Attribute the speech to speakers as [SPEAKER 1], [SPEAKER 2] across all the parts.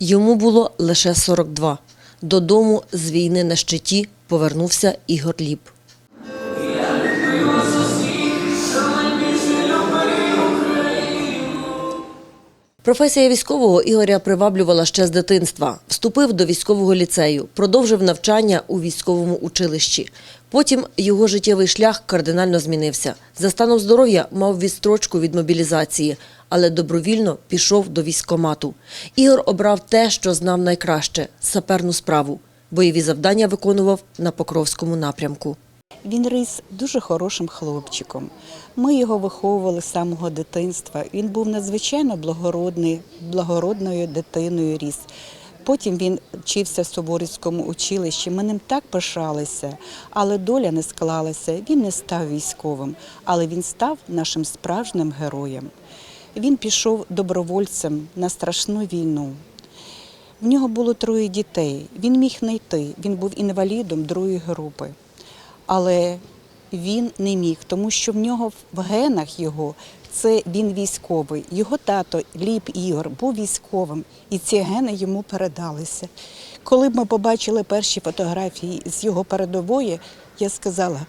[SPEAKER 1] Йому було лише 42. Додому з війни на щиті повернувся Ігор Ліп. Професія військового Ігоря приваблювала ще з дитинства. Вступив до військового ліцею, продовжив навчання у військовому училищі. Потім його життєвий шлях кардинально змінився. За станом здоров'я мав відстрочку від мобілізації, але добровільно пішов до військкомату. Ігор обрав те, що знав найкраще саперну справу. Бойові завдання виконував на Покровському напрямку.
[SPEAKER 2] Він ріс дуже хорошим хлопчиком. Ми його виховували з самого дитинства. Він був надзвичайно благородний, благородною дитиною ріс. Потім він вчився в Суворівському училищі. Ми ним так пишалися, але доля не склалася. Він не став військовим, але він став нашим справжнім героєм. Він пішов добровольцем на страшну війну. В нього було троє дітей. Він міг не йти. Він був інвалідом другої групи. Але він не міг, тому що в нього в генах його це він військовий. Його тато Ліп Ігор був військовим, і ці гени йому передалися. Коли ми побачили перші фотографії з його передової, я сказала: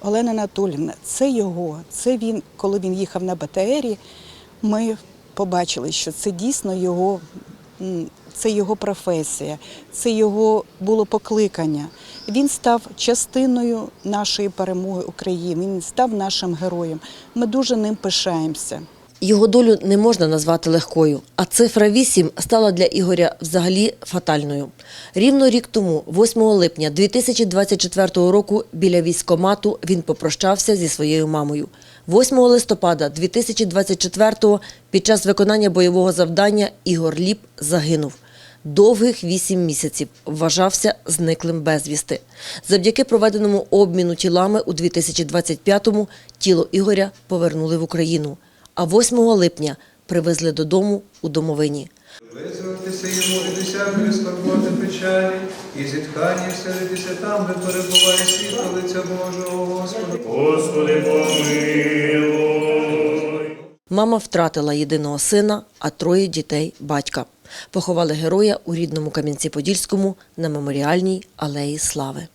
[SPEAKER 2] Олена Анатолівна, це його, це він, коли він їхав на БТРі, ми побачили, що це дійсно його, це його професія, це його було покликання. Він став частиною нашої перемоги України. Він став нашим героєм. Ми дуже ним пишаємося.
[SPEAKER 1] Його долю не можна назвати легкою, а цифра 8 стала для Ігоря взагалі фатальною. Рівно рік тому, 8 липня 2024 року, біля військкомату він попрощався зі своєю мамою. 8 листопада 2024 під час виконання бойового завдання Ігор Ліп загинув. Довгих вісім місяців вважався зниклим безвісти. Завдяки проведеному обміну тілами у 2025-му тіло Ігоря повернули в Україну, а 8 липня привезли додому у домовині.
[SPEAKER 3] Визватися йому від усякої скорботи печалі, і зітхання вселитися там, де перебуває світло лиця Божого Господа.
[SPEAKER 4] Господи, помилуй.
[SPEAKER 1] Мама втратила єдиного сина, а троє дітей батька. Поховали героя у рідному Кам'янці-Подільському на меморіальній алеї Слави.